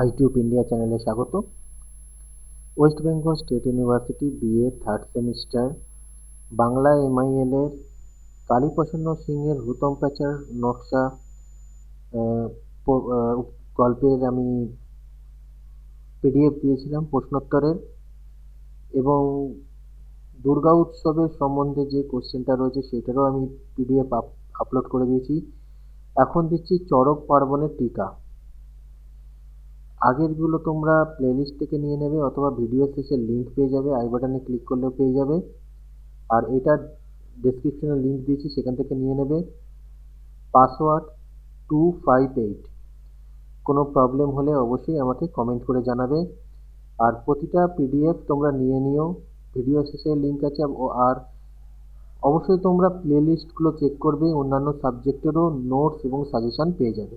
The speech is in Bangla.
আইটিউব ইন্ডিয়া চ্যানেলে স্বাগত। West Bengal state university BA third semester, Bangla MIL এর কালীপ্রসন্ন সিংয়ের হুতম প্যাচার নকশা গল্পের আমি পিডিএফ দিয়েছিলাম প্রশ্নোত্তরের এবং দুর্গা উৎসবের সম্বন্ধে যে কোশ্চেনটা রয়েছে সেটারও আমি পিডিএফ আপলোড করে দিয়েছি। এখন দিচ্ছি চড়ক পার্বণের টিকা। আগেরগুলো তোমরা প্লেলিস্ট থেকে নিয়ে নেবে অথবা ভিডিও শেষে লিঙ্ক পেয়ে যাবে আই বাটনে ক্লিক করলেও পেয়ে যাবে। আর এটার ডেসক্রিপশনে লিঙ্ক দিয়েছি, সেখান থেকে নিয়ে নেবে। পাসওয়ার্ড টু ফাইভ এইট কোনো প্রবলেম হলে অবশ্যই আমাকে কমেন্ট করে জানাবে। আর প্রতিটা পিডিএফ তোমরা নিয়ে নিও। ভিডিও শেষে লিঙ্ক আছে আর অবশ্যই তোমরা প্লেলিস্টগুলো চেক করবে, অন্যান্য সাবজেক্টেরও নোটস এবং সাজেশন পেয়ে যাবে।